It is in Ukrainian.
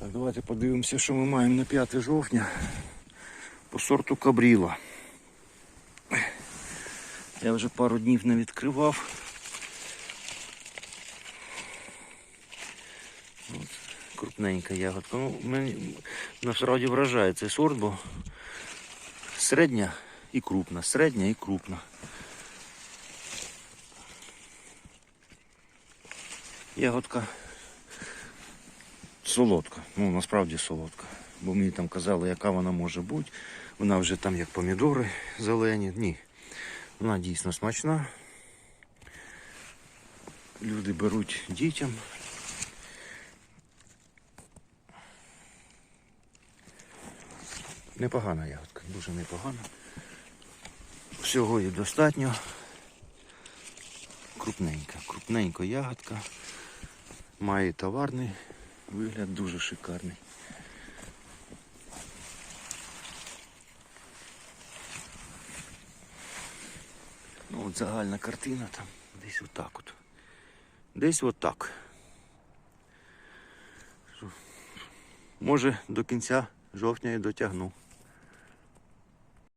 Так, давайте подивимося, що ми маємо на 5 жовтня по сорту Кабріла. Я вже пару днів не відкривав. От, крупненька ягодка. Ну, мені насправді вражає цей сорт, бо середня і крупна, середня і крупна. Ягодка солодка. Ну, насправді солодка. Бо мені там казали, яка вона може бути. Вона вже там як помідори зелені. Ні. Вона дійсно смачна. Люди беруть дітям. Непогана ягодка, дуже непогана. Всього і достатньо. Крупненька, крупненька ягодка. Має товарний вигляд, дуже шикарний. Ну от загальна картина там десь отак от. Десь отак. Може до кінця жовтня і дотягну.